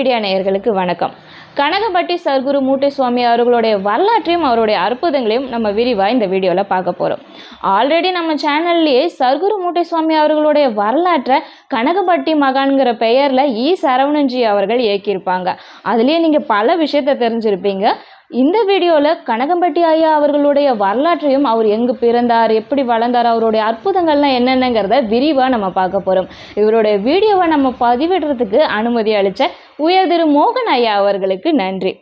Media நேயர்களுக்கு வணக்கம். கனகம்பட்டி சர்க்குரு மூட்டை சுவாமி அவர்களுடைய வரலாற்றையும் அவருடைய அற்புதங்களையும் நம்ம விரிவாக இந்த வீடியோவில் பார்க்க போகிறோம் ஆல்ரெடி நம்ம சேனல்லையே சர்க்குரு மூட்டை சுவாமி அவர்களுடைய வரலாற்றை கனகம்பட்டி மகான்கிற பெயரில் இ சரவணன்ஜி அவர்கள் இயக்கியிருப்பாங்க. அதுலேயே நீங்கள் பல விஷயத்தை தெரிஞ்சிருப்பீங்க. இந்த வீடியோவில் கனகம்பட்டி ஐயா அவர்களுடைய வரலாற்றையும் அவர் எங்கு பிறந்தார் எப்படி வளர்ந்தார் அவருடைய அற்புதங்கள்லாம் என்னென்னங்கிறத விரிவாக நம்ம பார்க்க போகிறோம் இவருடைய வீடியோவை நம்ம பதிவிடுறதுக்கு அனுமதி அளித்த உயர் திரு மோகன் ஐயா அவர்களுக்கு நன்றி.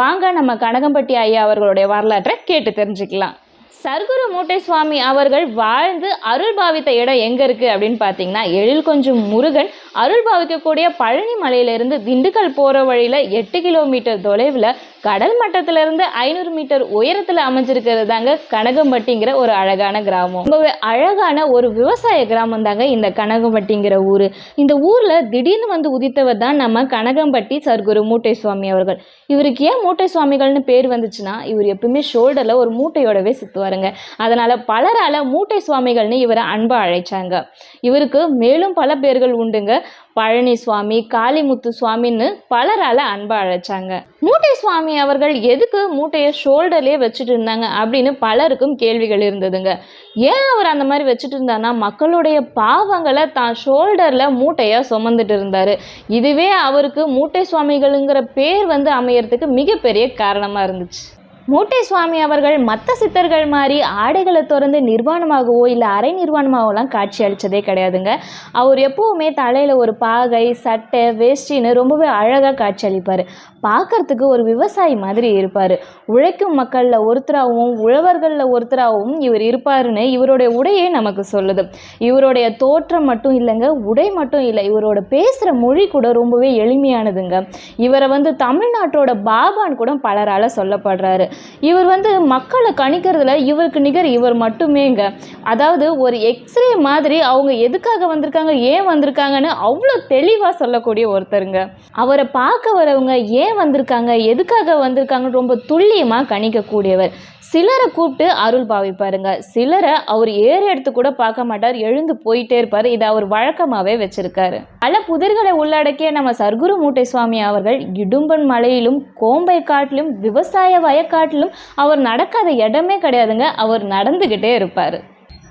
வாங்க நம்ம கனகம்பட்டி ஐயா அவர்களுடைய வரலாற்றை கேட்டு தெரிஞ்சுக்கலாம். சர்க்குரு மூட்டை சுவாமி அவர்கள் வாழ்ந்து அருள் பாவித்த இடம் எங்கே இருக்குது அப்படின்னு பார்த்தீங்கன்னா எழில் கொஞ்சம் முருகன் அருள் பாவிக்கக்கூடிய பழனி மலையிலிருந்து திண்டுக்கல் போகிற வழியில் எட்டு கிலோமீட்டர் தொலைவில் கடல் மட்டத்திலிருந்து ஐநூறு மீட்டர் உயரத்தில் அமைஞ்சிருக்கிறது தாங்க கனகம்பட்டிங்கிற ஒரு அழகான கிராமம். ரொம்பவே அழகான ஒரு விவசாய கிராமம் தாங்க இந்த கனகம்பட்டிங்கிற ஊர். இந்த ஊரில் திடீர்னு வந்து உதித்தவர் தான் நம்ம கனகம்பட்டி சர்க்குரு மூட்டை சுவாமி அவர்கள். இவருக்கு ஏன் மூட்டை சுவாமிகள்னு பேர் வந்துச்சுன்னா இவர் எப்பவுமே ஷோல்டரில் ஒரு மூட்டையோடவே சுற்றுவாருங்க அதனால் பலரால் மூட்டை சுவாமிகள்னு இவரை அன்பாக அழைச்சாங்க. இவருக்கு மேலும் பல பேர்கள் உண்டுங்க. பழனி சுவாமி காளிமுத்து சுவாமின்னு பலரால் அன்பை அழைச்சாங்க. மூட்டை சுவாமி அவர்கள் எதுக்கு மூட்டையை ஷோல்டர்லேயே வச்சுட்டு இருந்தாங்க அப்படின்னு பலருக்கும் கேள்விகள் இருந்ததுங்க. ஏன் அவர் அந்த மாதிரி வச்சுட்டு இருந்தார்னா மக்களுடைய பாவங்களை தான் ஷோல்டரில் மூட்டையாக சுமந்துட்டு இருந்தார். இதுவே அவருக்கு மூட்டை சுவாமிகளுங்கிற பேர் வந்து அமையறதுக்கு மிகப்பெரிய காரணமாக இருந்துச்சு. மூட்டை சுவாமி அவர்கள் மற்ற சித்தர்கள் மாதிரி ஆடைகளை திறந்து நிர்வாணமாகவோ இல்லை அரை நிர்வாணமாகவோலாம் காட்சி அளித்ததே கிடையாதுங்க. அவர் எப்போவுமே தலையில் ஒரு பாகை சட்டை வேஷ்டின்னு ரொம்பவே அழகாக காட்சி அளிப்பார். பார்க்கறதுக்கு ஒரு விவசாயி மாதிரி இருப்பார். உழைக்கும் மக்களில் ஒருத்தராகவும் உழவர்களில் ஒருத்தராகவும் இவர் இருப்பாருன்னு இவருடைய உடையே நமக்கு சொல்லுது. இவருடைய தோற்றம் மட்டும் இல்லைங்க உடை மட்டும் இல்லை இவரோட பேசுகிற மொழி கூட ரொம்பவே எளிமையானதுங்க. இவரை வந்து தமிழ்நாட்டோட பாபான்னு கூட பலரால் சொல்லப்படுறாரு. இவர் வந்து மக்களை கணிக்கிறதுல இவருக்கு நிகர் இவர் மட்டுமேங்க. அதாவது ஒரு எக்ஸ்ரே மாதிரி அவங்க எதுக்காக வந்திருக்காங்க ஏன் வந்திருக்காங்கன்னு அவ்வளோ தெளிவாக சொல்லக்கூடிய ஒருத்தருங்க. அவரை பார்க்க வரவங்க ஏன் வந்திருக்காங்க எதுக்காக வந்திருக்காங்கன்னு ரொம்ப துல்லியமாக கணிக்கக்கூடியவர். சிலரை கூப்பிட்டு அருள் பாவிப்பாருங்க. சிலரை அவர் ஏறு எடுத்து கூட பார்க்க மாட்டார் எழுந்து போயிட்டே இருப்பார். இதை அவர் வழக்கமாகவே வச்சிருக்காரு. பல புதிர்களை உள்ளடக்கிய நம்ம சர்க்குரு மூட்டை சுவாமி அவர்கள் இடும்பன் மலையிலும் கோம்பை காட்டிலும் விவசாய வயக்காட்டிலும் அவர் நடக்காத இடமே கிடையாதுங்க. அவர் நடந்துக்கிட்டே இருப்பார்.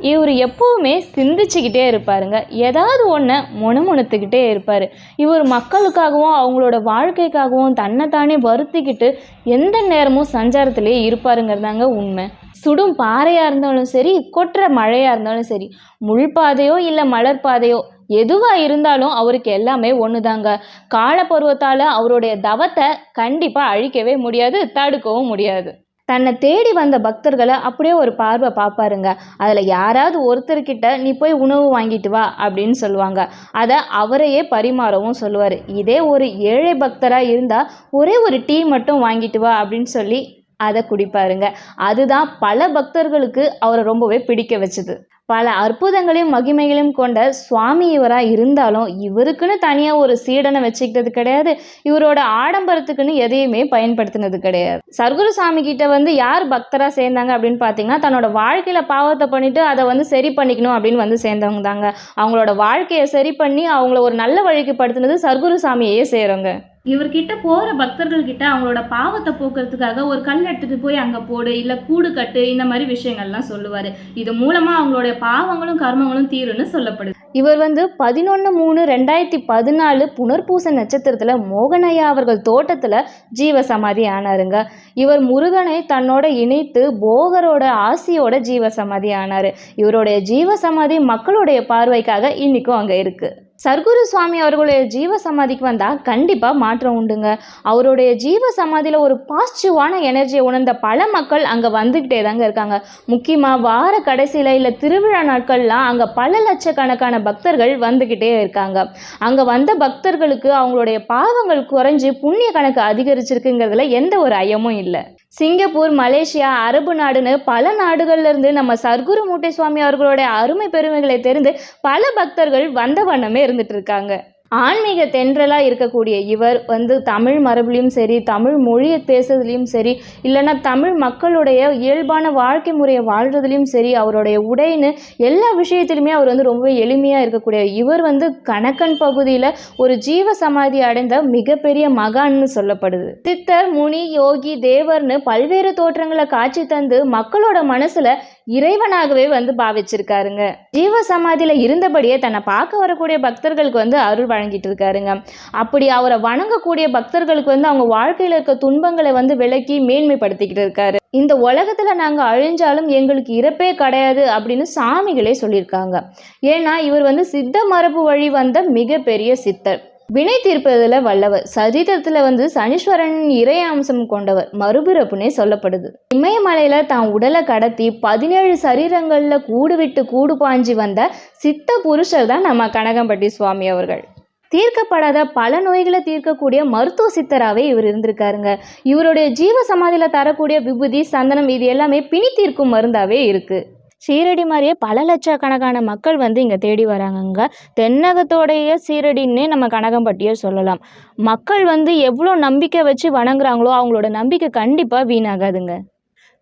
இவர் எப்போவுமே சிந்திச்சுக்கிட்டே இருப்பாருங்க. ஏதாவது ஒன்றை முணுமுணுத்துக்கிட்டே இருப்பார். இவர் மக்களுக்காகவும் அவங்களோட வாழ்க்கைக்காகவும் தன்னைத்தானே வருத்திக்கிட்டு எந்த நேரமும் சஞ்சாரத்திலே இருப்பாருங்கிறதாங்க உண்மை. சுடும் பாறையாக இருந்தாலும் சரி கொட்டுற மழையாக இருந்தாலும் சரி முள் பாதையோ இல்லை மலர் பாதையோ எதுவாக இருந்தாலும் அவருக்கு எல்லாமே ஒன்று தாங்க காலப்பருவத்தால் அவருடைய தவத்தை கண்டிப்பாக அழிக்கவே முடியாது தடுக்கவும் முடியாது. தன்னை தேடி வந்த பக்தர்களை அப்படியே ஒரு பார்வை பார்ப்பாருங்க. அதில் யாராவது ஒருத்தர்கிட்ட நீ போய் உணவு வாங்கிட்டு வா அப்படின்னு சொல்லுவாங்க. அதை அவரையே பரிமாறவும் சொல்லுவார். இதே ஒரு ஏழை பக்தராக இருந்தால் ஒரே ஒரு டீ மட்டும் வாங்கிட்டு வா அப்படின்னு சொல்லி அதை குடிப்பாருங்க. அதுதான் பல பக்தர்களுக்கு அவரை ரொம்பவே பிடிக்க வச்சுது. பல அற்புதங்களையும் மகிமைகளையும் கொண்ட சுவாமி இவராக இருந்தாலும் இவருக்குன்னு தனியாக ஒரு சீடனை வச்சுக்கிட்டது கிடையாது. இவரோட ஆடம்பரத்துக்குன்னு எதையுமே பயன்படுத்தினது கிடையாது. சர்க்குரு சாமி கிட்ட வந்து யார் பக்தராக சேர்ந்தாங்க அப்படின்னு பார்த்தீங்கன்னா தன்னோட வாழ்க்கையில் பாவத்தை பண்ணிட்டு அதை வந்து சரி பண்ணிக்கணும் அப்படின்னு வந்து சேர்ந்தவங்க தாங்க. அவங்களோட வாழ்க்கையை சரி பண்ணி அவங்கள ஒரு நல்ல வழிக்கு படுத்தினது சர்க்குரு சாமியையே சேருங்க இவர்கிட்ட போகிற பக்தர்கள் கிட்ட அவங்களோட பாவத்தை போக்குறதுக்காக ஒரு கல் எடுத்துகிட்டு போய் அங்கே போடு இல்லை கூடு கட்டு இந்த மாதிரி விஷயங்கள்லாம் சொல்லுவார். இது மூலமாக அவங்களுடைய பாவங்களும் கர்மங்களும் தீரும்னு சொல்லப்படுது. இவர் வந்து பதினொன்று மூணு ரெண்டாயிரத்தி பதினாலு புனர்பூச நட்சத்திரத்தில் மோகனையா அவர்கள் தோட்டத்தில் ஜீவ சமாதி ஆனாருங்க. இவர் முருகனை தன்னோட இணைத்து போகரோட ஆசியோட ஜீவ சமாதி ஆனார். இவருடைய ஜீவ சமாதி மக்களுடைய பார்வைக்காக இன்றைக்கும் அங்கே இருக்குது சர்க்குரு சுவாமி அவர்களுடைய ஜீவ சமாதிக்கு வந்தால் கண்டிப்பாக மாற்றம் உண்டுங்க. அவருடைய ஜீவ சமாதியில் ஒரு பாசிட்டிவான எனர்ஜியை உணர்ந்த பல மக்கள் அங்கே வந்துக்கிட்டே தாங்க இருக்காங்க. முக்கியமாக வார கடைசியில் இல்லை திருவிழா நாட்கள்லாம் அங்கே பல லட்சக்கணக்கான பக்தர்கள் வந்துக்கிட்டே இருக்காங்க. அங்கே வந்த பக்தர்களுக்கு அவங்களுடைய பாவங்கள் குறைஞ்சு புண்ணிய கணக்கு அதிகரிச்சிருக்குங்கிறதுல எந்த ஒரு ஐயமும் இல்லை. சிங்கப்பூர் மலேசியா அரபு நாடுன்னு பல நாடுகள்ல இருந்து நம்ம சர்க்குரு மூட்டை சுவாமி அவர்களுடைய அருமை பெருமைகளை தெரிந்து பல பக்தர்கள் வந்த வண்ணமே இருந்துட்டு இருக்காங்க. ஆன்மீக தென்றலாக இருக்கக்கூடிய இவர் வந்து தமிழ் மரபுலையும் சரி தமிழ் மொழியை பேசுறதுலையும் சரி இல்லைன்னா தமிழ் மக்களுடைய இயல்பான வாழ்க்கை முறையை வாழ்றதுலையும் சரி அவருடைய உடைன்னு எல்லா விஷயத்திலுமே அவர் வந்து ரொம்ப எளிமையாக இருக்கக்கூடிய இவர் வந்து கணக்கன் பகுதியில் ஒரு ஜீவ சமாதி அடைந்த மிகப்பெரிய மகான்னு சொல்லப்படுது. சித்தர் முனி யோகி தேவர்னு பல்வேறு தோற்றங்களை காட்சி தந்து மக்களோட மனசில் இறைவனாகவே வந்து பாவிச்சிருக்காருங்க. ஜீவ சமாதியில இருந்தபடியே தன்னை பார்க்க வரக்கூடிய பக்தர்களுக்கு வந்து அருள் வழங்கிட்டு இருக்காருங்க. அப்படி அவரை வணங்கக்கூடிய பக்தர்களுக்கு வந்து அவங்க வாழ்க்கையில இருக்க துன்பங்களை வந்து விலக்கி மேன்மைப்படுத்திக்கிட்டு இருக்காரு. இந்த உலகத்துல நாங்க அழிஞ்சாலும் எங்களுக்கு இறப்பே கிடையாது அப்படின்னு சாமிகளே சொல்லியிருக்காங்க. ஏன்னா இவர் வந்து சித்த மரபு வழி வந்த மிகப்பெரிய சித்தர். வினை தீர்ப்பதில் வல்லவர். சரித்திரத்தில் வந்து சனீஸ்வரன் இறை அம்சம் கொண்டவர். மறுபிறப்புனே சொல்லப்படுது. இமயமலையில் தான் உடலை கடத்தி பதினேழு சரீரங்களில் கூடு விட்டு கூடு பாஞ்சி வந்த சித்த புருஷர் தான் நம்ம கனகம்பட்டி சுவாமி அவர்கள். தீர்க்கப்படாத பல நோய்களை தீர்க்கக்கூடிய மருத்துவ சித்தராகவே இவர் இருந்திருக்காருங்க. இவருடைய ஜீவ சமாதியில் தரக்கூடிய விபூதி சந்தனம் இது எல்லாமே பிணி தீர்க்கும் மருந்தாகவே இருக்குது சீரடி மாதிரியே பல லட்சக்கணக்கான மக்கள் வந்து இங்கே தேடி வராங்கங்க தென்னகத்தோடைய சீரடின்னே நம்ம கனகம்பட்டியை சொல்லலாம். மக்கள் வந்து எவ்வளோ நம்பிக்கை வச்சு வணங்குறாங்களோ அவங்களோட நம்பிக்கை கண்டிப்பாக வீணாகாதுங்க.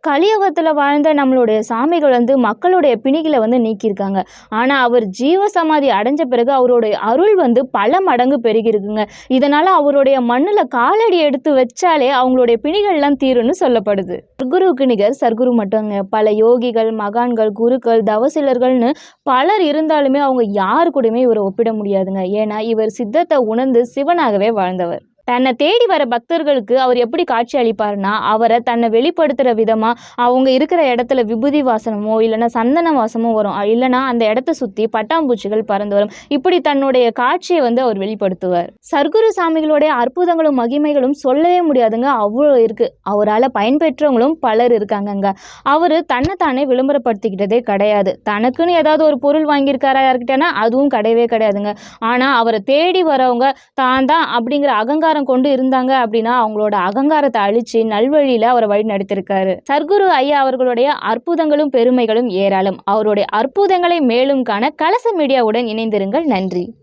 கலியுகத்தில் வாழ்ந்த நம்மளுடைய சாமிகள் வந்து மக்களுடைய பிணிகளை வந்து நீக்கியிருக்காங்க. ஆனால் அவர் ஜீவ சமாதி அடைஞ்ச பிறகு அவருடைய அருள் வந்து பல மடங்கு பெருகிருக்குங்க இதனால் அவருடைய மண்ணில் காலடி எடுத்து வச்சாலே அவங்களுடைய பிணிகள்லாம் தீரும்னு சொல்லப்படுது. சர்க்குருவுக்கு நிகர் சர்க்குரு மட்டுங்க. பல யோகிகள் மகான்கள் குருக்கள் தவசிலர்கள்னு பலர் இருந்தாலுமே அவங்க யாரு கூடயுமே இவரை ஒப்பிட முடியாதுங்க. ஏன்னா இவர் சித்தத்தை உணர்ந்து சிவனாகவே வாழ்ந்தவர். தன்னை தேடி வர பக்தர்களுக்கு அவர் எப்படி காட்சி அளிப்பார்னா அவரை தன்னை வெளிப்படுத்துகிற விதமாக அவங்க இருக்கிற இடத்துல விபூதி வாசனமோ இல்லைன்னா சந்தன வாசமோ வரும். இல்லைன்னா அந்த இடத்த சுற்றி பட்டாம்பூச்சிகள் பறந்து வரும். இப்படி தன்னுடைய காட்சியை வந்து அவர் வெளிப்படுத்துவார். சர்க்குரு சாமிகளுடைய அற்புதங்களும் மகிமைகளும் சொல்லவே முடியாதுங்க. அவ்வளோ இருக்குது அவரால் பயன்பெற்றவங்களும் பலர் இருக்காங்கங்க. அவர் தன்னைத்தானே விளம்பரப்படுத்திக்கிட்டதே கிடையாது. தனக்குன்னு ஏதாவது ஒரு பொருள் வாங்கியிருக்காரா யார்கிட்டனா அதுவும் கிடையவே கிடையாதுங்க. ஆனால் அவரை தேடி வரவங்க தான் தான் அப்படிங்கிற அகங்காரம் கொண்டு இருந்தாங்க அப்படின்னா அவங்களோட அகங்காரத்தை அழிச்சு நல்வழியில அவரை வழி நடத்திருக்காரு. சர்க்குரு ஐயா அவர்களுடைய அற்புதங்களும் பெருமைகளும் ஏராளம். அவருடைய அற்புதங்களை மேலும் காண கலச மீடியாவுடன் இணைந்திருங்கள். நன்றி.